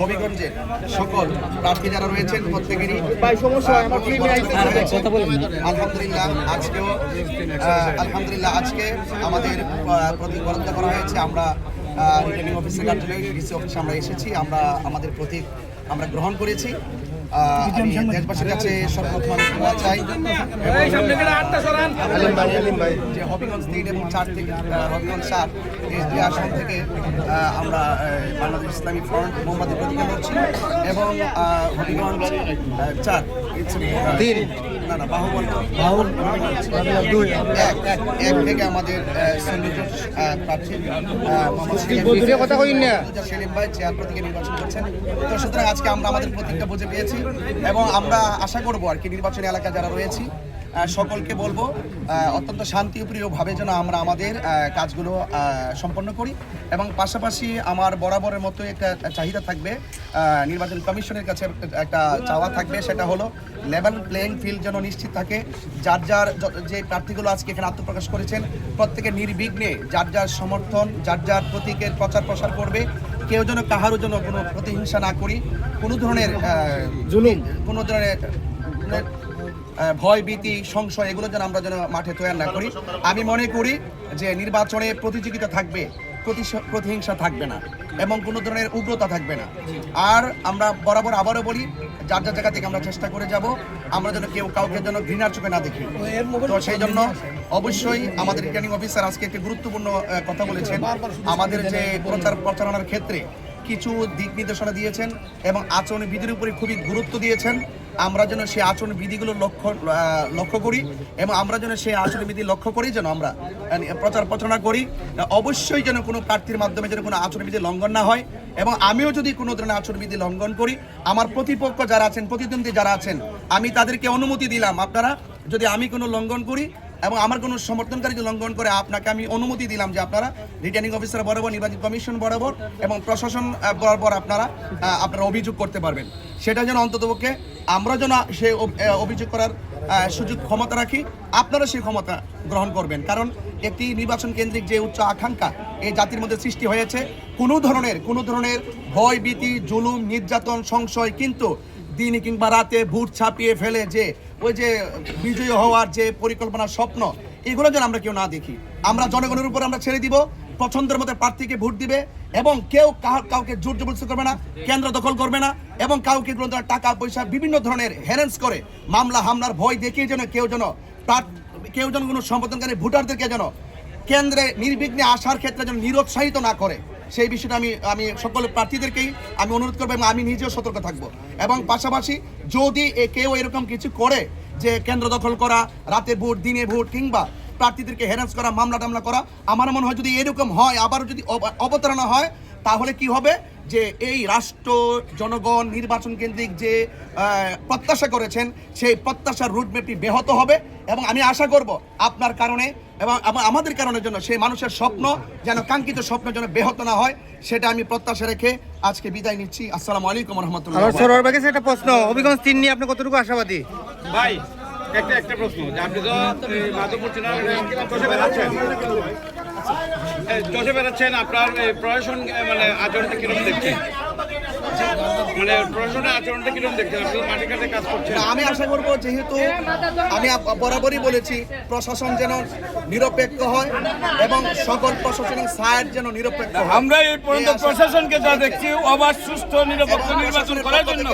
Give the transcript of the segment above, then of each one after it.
হবিগঞ্জের সকল প্রার্থী যারা রয়েছেন প্রত্যেকেরই আলহামদুলিল্লাহ আজকেও আলহামদুলিল্লাহ আজকে আমাদের আহ, প্রতীক বরাদ্দ করা হয়েছে। আমরা রিটার্নিং অফিসের কার্যালয়ে ডিসি অফিসে আমরা এসেছি। আমরা আমাদের প্রতীক আমরা গ্রহণ করেছি। দেশবাসীর কাছে চাই। এবং যে হবিগঞ্জ তিন এবং চার থেকে হবিগঞ্জ চার আসন থেকে আমরা বাংলাদেশ ইসলামী ফ্রন্ট মোহাম্মদ প্রতিজ্ঞা করছি এবং হবিগঞ্জ চার তিন। না না বাহুবল। এক এক এক থেকে আমাদের প্রার্থী মোহাম্মদ কথা কইন না। সেলিম ভাই চেয়ার প্রতীকে নির্বাচন করছেন। তো সুতরাং আজকে আমরা আমাদের প্রতীকটা বুঝে পেয়েছি। এবং আমরা আশা করব আর কি, নির্বাচনী এলাকা যারা রয়েছি সকলকে বলব অত্যন্ত শান্তিপ্রিয়ভাবে যেন আমরা আমাদের কাজগুলো সম্পন্ন করি এবং পাশাপাশি আমার বরাবরের মতো একটা চাহিদা থাকবে নির্বাচন কমিশনের কাছে একটা চাওয়া থাকবে, সেটা হলো লেভেল প্লেয়িং ফিল্ড যেন নিশ্চিত থাকে, যার যার যে প্রার্থীগুলো আজকে এখানে আত্মপ্রকাশ করেছেন, প্রত্যেকে নির্বিঘ্নে যার যার সমর্থন, যার যার প্রতীকের প্রচার প্রসার করবে কেউ যেন কাহারও জন্য কোনো প্রতিহিংসা না করি কোনো ধরনের জুলুম। কোনো ধরনের ভয় ভীতি সংশয় এগুলো যেন আমরা যেন মাঠে তৈরি না করি। আমি মনে করি যে নির্বাচনে প্রতিযোগিতা থাকবে। প্রতিহিংসা থাকবে না এবং কোনো ধরনের উগ্রতা থাকবে না। আর আমরা বরাবর আবারও বলি যার যার জায়গা থেকে আমরা চেষ্টা করে যাব আমরা যেন কেউ কাউকে যেন ঘৃণার চোখে না দেখি। তো সেই জন্য অবশ্যই আমাদের রিটার্নিং অফিসার আজকে একটি গুরুত্বপূর্ণ কথা বলেছেন। আমাদের যে প্রচার প্রচারণার ক্ষেত্রে কিছু দিক নির্দেশনা দিয়েছেন এবং আচরণ বিধির উপরে খুবই গুরুত্ব দিয়েছেন। আমরা যেন সেই আচরণ বিধিগুলো লক্ষ্য লক্ষ্য করি এবং আমরা যেন সেই আচরণ বিধি লক্ষ্য করি, যেন আমরা প্রচার প্রচারণা করি। অবশ্যই যেন কোনো প্রার্থীর মাধ্যমে যেন কোনো আচরণ বিধি লঙ্ঘন না হয় এবং আমিও যদি কোনো ধরনের আচরণ বিধি লঙ্ঘন করি, আমার প্রতিপক্ষ যারা আছেন, প্রতিদ্বন্দ্বী যারা আছেন, আমি তাদেরকে অনুমতি দিলাম। আপনারা যদি আমি কোনো লঙ্ঘন করি এবং আমার কোনো সমর্থনকারী যদি লঙ্ঘন করে আপনাকে আমি অনুমতি দিলাম যে আপনারা রিটার্নিং অফিসার বরাবর, নির্বাচন কমিশন বরাবর এবং প্রশাসন বরাবর আপনারা আপনারা অভিযোগ করতে পারবেন। সেটা যেন অন্ততপক্ষে আমরা যেন সে অভিযোগ করার সুযোগ, ক্ষমতা রাখি, আপনারা সেই ক্ষমতা গ্রহণ করবেন। কারণ একটি নির্বাচন কেন্দ্রিক যে উচ্চ আকাঙ্ক্ষা এই জাতির মধ্যে সৃষ্টি হয়েছে, কোনো ধরনের কোনো ধরনের ভয়, ভীতি, জুলুম, নির্যাতন, সংশয় কিন্তু দিন কিংবা রাতে ভোট ছাপিয়ে ফেলে যে ওই যে বিজয়ী হওয়ার যে পরিকল্পনা স্বপ্ন, এগুলো যেন আমরা কেউ না দেখি। আমরা জনগণের উপর আমরা ছেড়ে দিব, পছন্দের মতো প্রার্থীকে ভোট দিবে, এবং কেউ কাউকে জোর জবরদস্তি করবে না, কেন্দ্র দখল করবে না, এবং কাউকে টাকা, পয়সা, বিভিন্ন ধরনের হ্যারেন্স করে, মামলা, হামলার ভয় দেখিয়ে যেন কেউ যেন কেউ যেন কোনো সম্পাদনকারী ভোটারদেরকে যেন কেন্দ্রে নির্বিঘ্নে আসার ক্ষেত্রে যেন নিরুৎসাহিত না করে। সেই বিষয়টা আমি আমি সকল প্রার্থীদেরকেই আমি অনুরোধ করব এবং আমি নিজেও সতর্ক থাকব। এবং পাশাপাশি যদি কেউ এরকম কিছু করে যে কেন্দ্র দখল করা, রাতে ভোট, দিনে ভোট, কিংবা প্রার্থীদেরকে হ্যারাস করা, মামলা টামলা করা, আমার মনে হয় যদি এরকম হয়, আবারও যদি অব- অবতারণা হয়, তাহলে কি হবে? যে এই রাষ্ট্র, জনগণ, নির্বাচন কেন্দ্রিক যে প্রত্যাশা করেছেন, সেই প্রত্যাশার রুটম্যাপটি ব্যাহত হবে। এবং আমি আশা করব আপনার কারণে এবং আমাদের কারণের জন্য সেই মানুষের স্বপ্ন যেন কাঙ্ক্ষিত স্বপ্ন যেন ব্যাহত না হয় সেটা আমি প্রত্যাশা রেখে আজকে বিদায় নিচ্ছি। আসসালামু আলাইকুম রহমতুল্লাহ সরোয়ার একটা প্রশ্ন অভিগঞ্জ তিন নিয়ে আপনি কতটুকু আশাবাদী? ভাই একটা একটা প্রশ্ন। যে আপনি তো মাধবপুর চেনার চষে বেড়াচ্ছেন। চষে বেড়াচ্ছেন আপনার এই প্রশাসন মানে আচরণটা কীরকম দেখছেন? মানে প্রশাসনের আচরণটা কীরকম দেখছেন মাঠে ঘাটে কাজ করছেন আমি আশা করব যেহেতু আমি বরাবরই বলেছি প্রশাসন যেন নিরপেক্ষ হয় এবং সকল প্রশাসনিক সাইড যেন নিরপেক্ষ হয় আমরা এই পর্যন্ত প্রশাসনকে যা দেখছি অবাধ সুস্থ নিরপেক্ষ নির্বাচন করার জন্য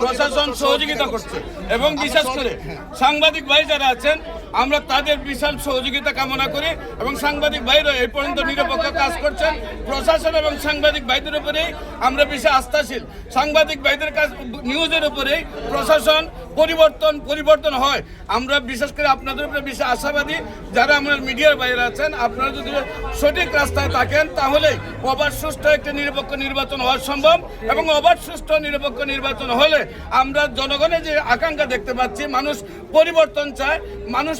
প্রশাসন সহযোগিতা করছে। এবং বিশেষ করে। সাংবাদিক ভাই যারা আছেন আমরা তাদের বিশাল সহযোগিতা কামনা করি এবং সাংবাদিক ভাইরা এই পর্যন্ত নিরপেক্ষ কাজ করছেন। প্রশাসন এবং সাংবাদিক ভাইদের উপরেই আমরা বেশি আস্থাশীল। সাংবাদিক ভাইদের কাজ নিউজের উপরেই প্রশাসন পরিবর্তন পরিবর্তন হয়। আমরা বিশেষ করে আপনাদের উপরে বেশি আশাবাদী, যারা আমার মিডিয়ার বাইরে আছেন, আপনারা যদি সঠিক রাস্তায় থাকেন তাহলে অবাধ, সুষ্ঠু একটি নিরপেক্ষ নির্বাচন হওয়া সম্ভব এবং অবাধ, সুষ্ঠু নিরপেক্ষ নির্বাচন হলে আমরা জনগণের যে আকাঙ্ক্ষা দেখতে পাচ্ছি, মানুষ পরিবর্তন চায়, মানুষ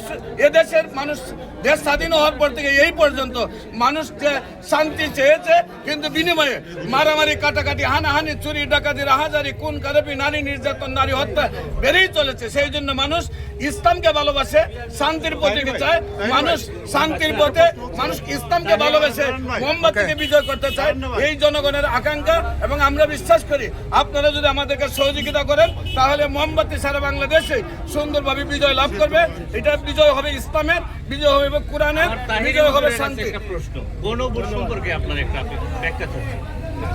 এদেশের, মানুষ দেশ স্বাধীন হওয়ার পর থেকে এই পর্যন্ত মানুষ যে শান্তি চেয়েছে, কিন্তু বিনিময়ে মারামারি, কাটাকাটি, হানাহানি, চুরি, ডাকাতি, রাহাজারি কোন কারবি, নারী নির্যাতন, নারী হত্যা বেড়েই চলেছে। সেই জন্য মানুষ ইসলামকে ভালোবাসে শান্তির প্রতীকে চায়। মানুষ শান্তির পথে মানুষ ইসলামকে ভালোবেসে মোমবাতিকে বিজয় করতে চায়। এই জনগণের আকাঙ্ক্ষা এবং আমরা বিশ্বাস করি আপনারা যদি আমাদেরকে সহযোগিতা করেন তাহলে মোমবাতি সারা বাংলাদেশে সুন্দরভাবে বিজয় লাভ করবে। এটা বিজয় হবে ইসলামের বিজয় হবে কোরআনের বিজয় হবে শান্তি প্রশ্ন গণভোট সম্পর্কে আপনার একটা ব্যাখ্যা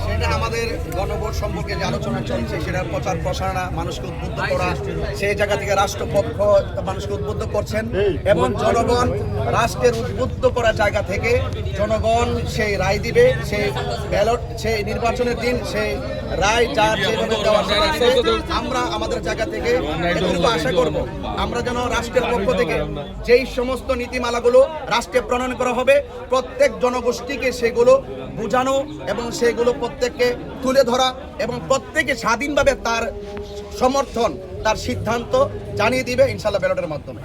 সেটা আমাদের গণভোট সম্পর্কে যে আলোচনা চলছে, সেটা প্রচার প্রসারণা, মানুষকে উদ্বুদ্ধ করা, সেই জায়গা থেকে রাষ্ট্রপক্ষ মানুষকে উদ্বুদ্ধ করছেন এবং জনগণ রাষ্ট্রের উদ্বুদ্ধ করার জায়গা থেকে জনগণ সেই রায় দিবে, সেই ব্যালট, সেই নির্বাচনের দিন সেই রায় যার যেভাবে দেওয়া সেটা দিবে। আমরা আমাদের জায়গা থেকে এটুকু আশা করব, আমরা যেন রাষ্ট্রের পক্ষ থেকে যেই সমস্ত নীতিমালাগুলো রাষ্ট্রে প্রণয়ন করা হবে, প্রত্যেক জনগোষ্ঠীকে সেগুলো বোঝানো এবং সেগুলো প্রত্যেককে তুলে ধরা এবং প্রত্যেকে স্বাধীনভাবে তার সমর্থন, তার সিদ্ধান্ত জানিয়ে দিবে ইনশাল্লাহ ব্যালটের মাধ্যমে।